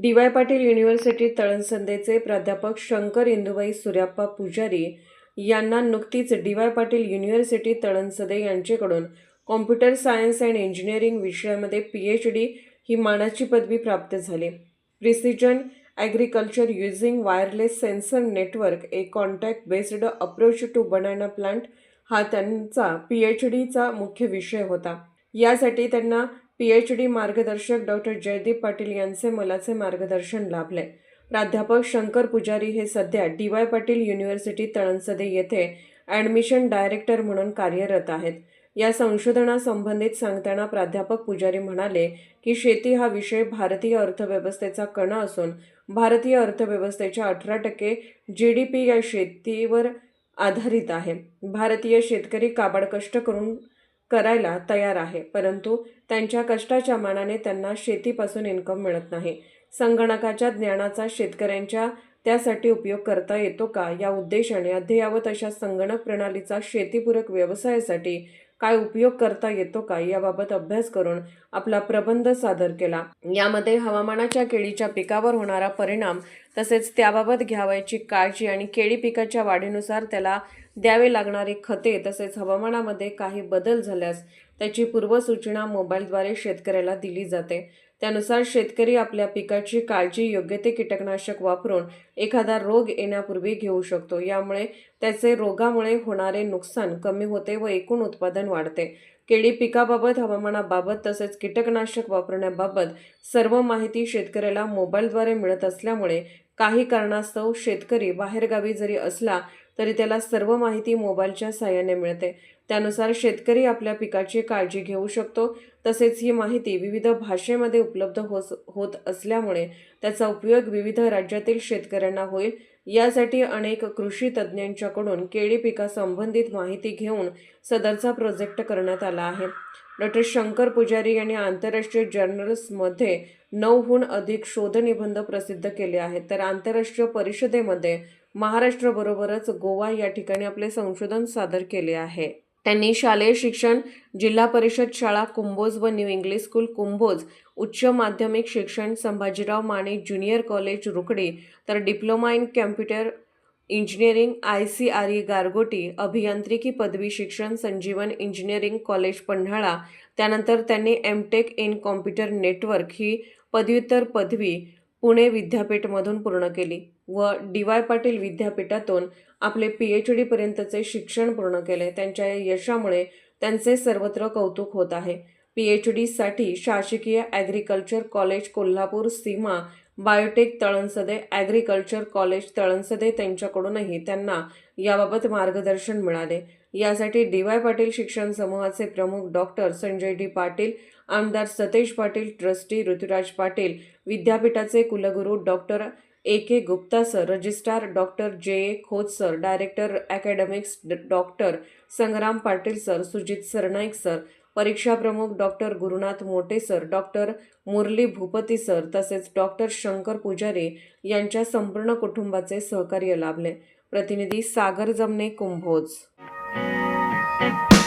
D Y Patil university तळणसंदेचे प्राध्यापक शंकर इंदुबाई सुर्याप्पा पुजारी यांना नुकतीच D Y Patil university Talsande यांच्याकडून कॉम्प्युटर सायन्स अँड इंजिनिअरिंग विषयामध्ये पी एच डी ही मानाची पदवी प्राप्त झाली. Precision agriculture using wireless sensor network a contact based approach to banana plant हा त्यांचा पी एच डीचा मुख्य विषय होता. यासाठी त्यांना पी एच डी. मार्गदर्शक डॉक्टर जयदीप पाटील यांचे मलाचे मार्गदर्शन लाभले. प्राध्यापक शंकर पुजारी हे सध्या D Y Patil university Talsande येथे ॲडमिशन डायरेक्टर म्हणून कार्यरत आहेत. या संशोधनासंबंधित सांगताना प्राध्यापक पुजारी म्हणाले की शेती हा विषय भारतीय अर्थव्यवस्थेचा कणा असून भारतीय अर्थव्यवस्थेच्या अठरा टक्के जी डी पी या शेतीवर आधारित आहे. भारतीय शेतकरी काबाड कष्ट करून करायला तयार आहे परंतु त्यांच्या कष्टाच्या मानाने त्यांना शेतीपासून इन्कम मिळत नाही. संगणकाच्या ज्ञानाचा शेतकऱ्यांच्या त्यासाठी उपयोग करता येतो का या उद्देशाने अद्ययावत अशा संगणक प्रणालीचा शेतीपूरक व्यवसायासाठी काय उपयोग करता येतो का याबाबत अभ्यास करून आपला प्रबंध सादर केला. यामध्ये हवामानाच्या केळीच्या पिकावर होणारा परिणाम तसेच त्याबाबत घ्यावयाची काळजी आणि केळी पिकाच्या वाढीनुसार त्याला द्यावे लागणारी खते तसेच हवामानामध्ये काही बदल झाल्यास त्याची पूर्वसूचना मोबाईलद्वारे शेतकऱ्याला दिली जाते. त्यानुसार शेतकरी आपल्या पिकाची काळजी योग्य ते कीटकनाशक वापरून एखादा रोग येण्यापूर्वी घेऊ शकतो. यामुळे त्याचे रोगामुळे होणारे नुकसान कमी होते व एकूण उत्पादन वाढते. केळी पिकाबाबत हवामानाबाबत तसेच कीटकनाशक वापरण्याबाबत सर्व माहिती शेतकऱ्याला मोबाईलद्वारे मिळत असल्यामुळे काही कारणास्तव शेतकरी बाहेरगावी जरी असला तरी त्याला सर्व माहिती मोबाईलच्या सहाय्याने मिळते. त्यानुसार शेतकरी आपल्या पिकाची काळजी घेऊ शकतो. तसेच ही माहिती विविध भाषेमध्ये उपलब्ध होस होत असल्यामुळे त्याचा उपयोग विविध राज्यातील शेतकऱ्यांना होईल. यासाठी अनेक कृषी तज्ज्ञांच्याकडून केळी पिकासंबंधित माहिती घेऊन सदरचा प्रोजेक्ट करण्यात आला आहे. डॉक्टर शंकर पुजारी यांनी आंतरराष्ट्रीय जर्नल्समध्ये नऊहून अधिक शोधनिबंध प्रसिद्ध केले आहेत. तर आंतरराष्ट्रीय परिषदेमध्ये महाराष्ट्राबरोबरच गोवा या ठिकाणी आपले संशोधन सादर केले आहे. त्यांनी शालेय शिक्षण जिल्हा परिषद शाळा कुंभोज व न्यू इंग्लिश स्कूल कुंभोज उच्च माध्यमिक शिक्षण संभाजीराव माने ज्युनियर कॉलेज रुकडे तर diploma in computer engineering I C R E Gargoti अभियांत्रिकी पदवी शिक्षण संजीवन इंजिनिअरिंग कॉलेज पन्हाळा. त्यानंतर त्यांनी M tech in computer network ही पदव्युत्तर पदवी पुणे विद्यापीठमधून पूर्ण केली व डी वाय पाटील विद्यापीठातून आपले पी एच डीपर्यंतचे शिक्षण पूर्ण केले. त्यांच्या या यशामुळे त्यांचे सर्वत्र कौतुक होत आहे. पी एच डीसाठी शासकीय agriculture college Kolhapur Seema biotech Talsande agriculture college Talsande त्यांच्याकडूनही त्यांना याबाबत मार्गदर्शन मिळाले. यासाठी डी वाय पाटील शिक्षण समूहाचे प्रमुख डॉक्टर संजय डी पाटील आमदार सतेज पाटील ट्रस्टी ऋतुराज पाटील विद्यापीठाचे कुलगुरू doctor A K Gupta sir registrar doctor J A Khot sir director academics doctor Sangram Patil sir Sujit Sarnaik sir परीक्षा प्रमुख doctor Gurunath Mote sir doctor Murali Bhupati sir तसेच doctor Shankar Pujari यांच्या संपूर्ण कुटुंबाचे सहकार्य लाभले. प्रतिनिधी सागर जमने कुंभोज. Thank you.